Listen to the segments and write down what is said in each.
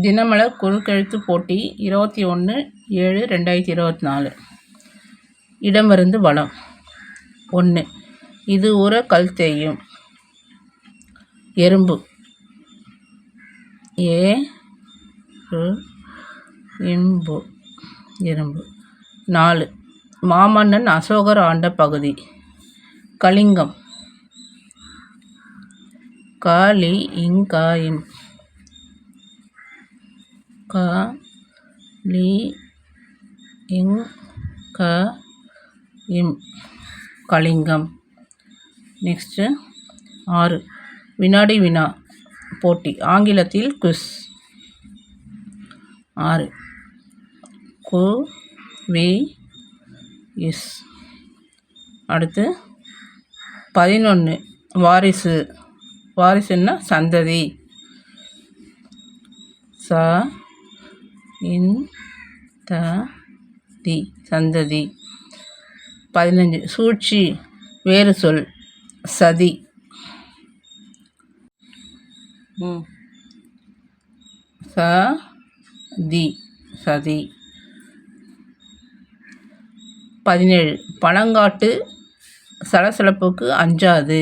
தினமலர் குறுக்கெழுத்து போட்டி இருபத்தி ஒன்று ஏழு ரெண்டாயிரத்தி இருபத்தி நாலு. இடமிருந்து வளம். ஒன்று. இது ஒரு கல் தேயும். எறும்பு. ஏ இம்பு. எறும்பு. நாலு. மாமன்னன் அசோகர் ஆண்ட பகுதி. கலிங்கம். காளி இங்காயின் க லி இங் க இம் கலிங்கம் நெக்ஸ்ட்டு ஆறு. வினாடி வினா போட்டி. ஆங்கிலத்தில் குஸ். ஆறு. கு வி இஸ். அடுத்து பதினொன்று வாரிசு. வாரிசுன்னா சந்ததி. ச இன் த தி சந்ததி. பதினஞ்சு. சூழ்ச்சி வேறு சொல். சதி. சதி. ச தி சதி. பதினேழு. பழங்காட்டு சலசலப்புக்கு அஞ்சாது.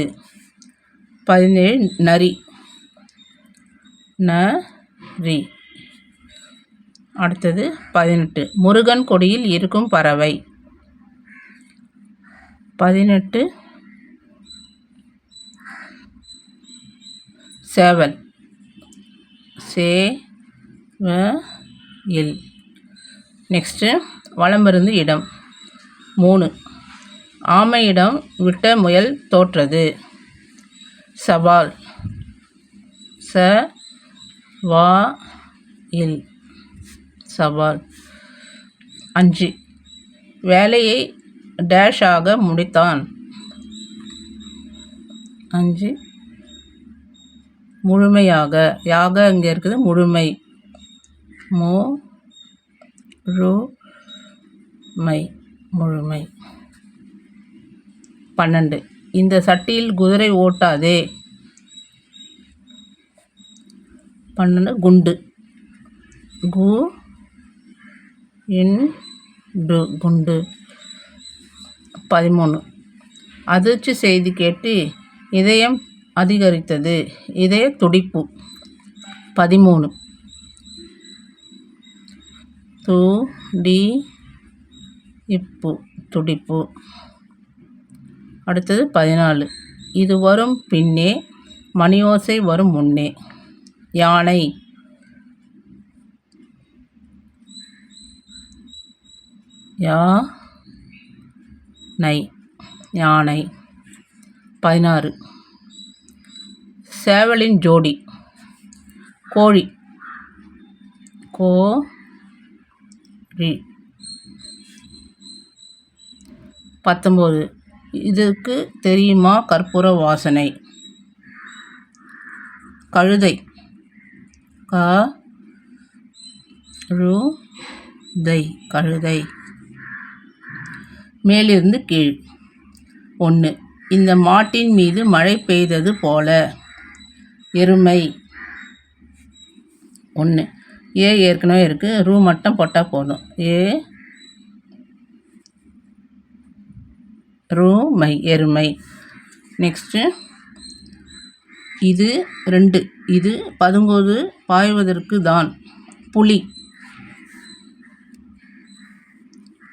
பதினேழு. நரி. நரி. அடுத்தது பதினெட்டு. முருகன் கொடியில் இருக்கும் பறவை. பதினெட்டு. சேவல். சே வ இல் நெக்ஸ்ட்டு வலமிருந்து இடம். மூணு. ஆமையிடம் விட்ட முயல் தோற்றது. சவால். ச வா இல். சவால். அஞ்சு. வேலையை டேஷ் ஆக முடித்தான். அஞ்சு. முழுமையாக. யாக இங்கே இருக்குது முழுமை. மு. ரு. மை. முழுமை. பன்னெண்டு. இந்த சட்டியில் குதிரை ஓட்டாதே. பன்னெண்டு. குண்டு. கு. இன்டு குண்டு. பதிமூணு. அதிர்ச்சி செய்தி கேட்டு இதயம் அதிகரித்தது. இதய துடிப்பு. பதிமூணு. து டி இப்பு துடிப்பு. அடுத்தது பதினாலு. இது வரும் பின்னே மணியோசை வரும் முன்னே. யானை. யா நை யானை. பதினாறு. சேவலின் ஜோடி. கோழி. கோ ரி பத்தொம்போது. இதுக்கு தெரியுமா கற்பூர வாசனை? கழுதை. க ரு தை கழுதை. மேலிருந்து கீழ். ஒன்று இந்த மாட்டின் மீது மழை பெய்தது போல. எருமை. ஒன்று ஏ ஏற்கனவே இருக்குது ரூ மட்டும் போட்டால் போதும். ஏ ரூமை எருமை. நெக்ஸ்ட்டு இது ரெண்டு இது பதுங்கோது பாய்வதற்கு தான். புலி.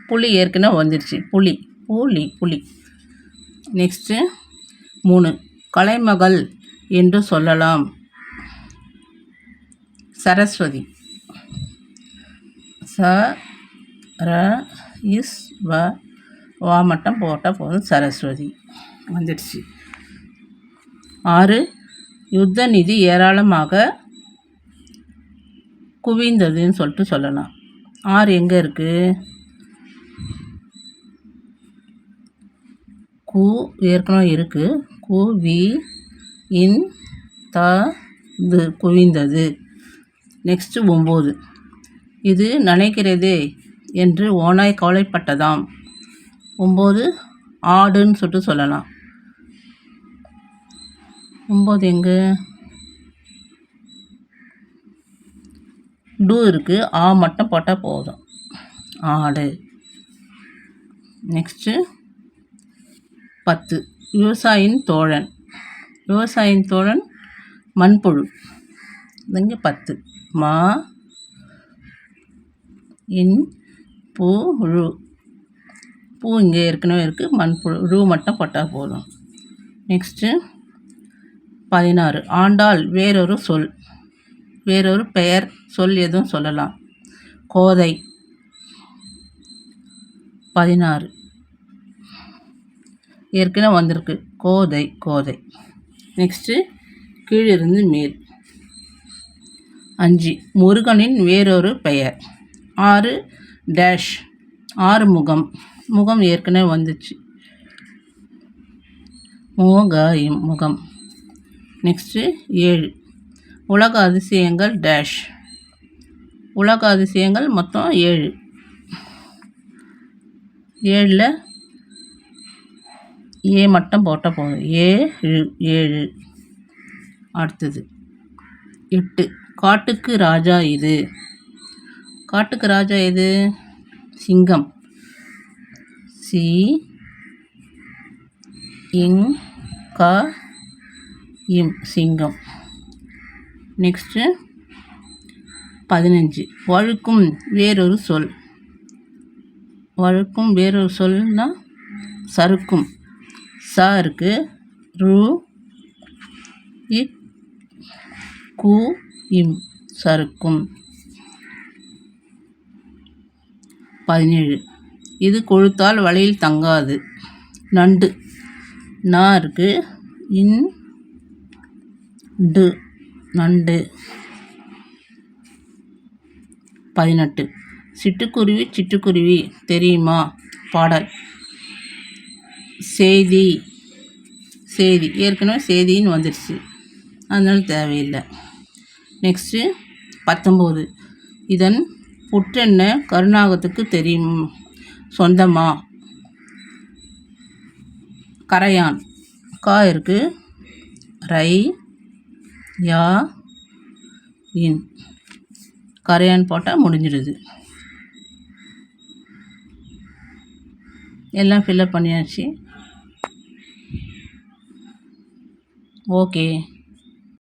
புலி ஏற்கனவே வந்துடுச்சு புலி புலி புலி நெக்ஸ்ட்டு மூணு கலைமகள் என்று சொல்லலாம். சரஸ்வதி. ச ர இஸ் வ வா மட்டும் போட்டால் போதும். சரஸ்வதி வந்துடுச்சு ஆறு யுத்த நிதி ஏராளமாக குவிந்ததுன்னு சொல்லிட்டு சொல்லலாம். ஆறு எங்கே இருக்குது கு ஏற்கனவே இருக்குது கு வி இன் த து குவிந்தது. நெக்ஸ்ட்டு ஒம்பது. இது நினைக்கிறதே என்று ஓனாய் கவலைப்பட்டதாம். ஒம்பது ஆடுன்னு சொல்லிட்டு சொல்லலாம். ஒம்பது எங்கே? டூ இருக்குது ஆ மட்டும் போட்டால் போதும். ஆடு. நெக்ஸ்ட்டு பத்து. விவசாயின் தோழன். விவசாயின் தோழன் மண்புழு. இங்கே பத்து. மா இன் பூ ழு பூ இங்கே ஏற்கனவே இருக்குது மண்புழு. ழு மட்டும் போட்டால் போதும். நெக்ஸ்ட்டு பதினாறு. ஆண்டாள் வேறொரு சொல். வேறொரு பெயர். சொல் எதுவும் சொல்லலாம். கோதை. பதினாறு. ஏற்கனவே வந்திருக்கு. கோதை கோதை. நெக்ஸ்ட்டு கீழிருந்து மேல். அஞ்சு. முருகனின் வேறொரு பெயர். ஆறு டேஷ் ஆறு முகம். முகம் ஏற்கனவே வந்துச்சு. மோக முகம். நெக்ஸ்ட்டு ஏழு. உலக அதிசயங்கள் டேஷ் உலக அதிசயங்கள் மொத்தம் ஏழு. ஏழில் ஏ மட்டும் போட்டால் போதும். ஏழு ஏழு. அடுத்தது. எட்டு. காட்டுக்கு ராஜா இது. காட்டுக்கு ராஜா எது? சிங்கம். சி இங் க இம் சிங்கம். நெக்ஸ்ட்டு. பதினஞ்சு. வழுக்கும் வேறொரு சொல். வழுக்கும் வேறொரு சொல்னால் சறுக்கும். சா இருக்கு. ரு இக் கு இம் சறுக்கும் பதினேழு. இது கொழுத்தால் வழியில் தங்காது. நண்டு. நா இருக்கு. இன் டு. நண்டு. பதினெட்டு. சிட்டுக்குருவி சிட்டுக்குருவி தெரியுமா? பாடல். செய்தி. செய்தி. ஏற்கனவே செய்தின்னு வந்துடுச்சு. அதனால தேவையில்லை. நெக்ஸ்ட்டு பத்தொம்போது. இதன் புற்றென்ன கருணாகத்துக்கு தெரியும்? சொந்தமா? கரையான். கா இருக்கு. ரை யா இன். கரையான் போட்டால் முடிஞ்சிடுது. எல்லாம் ஃபில்லப் பண்ணியாச்சு. 我给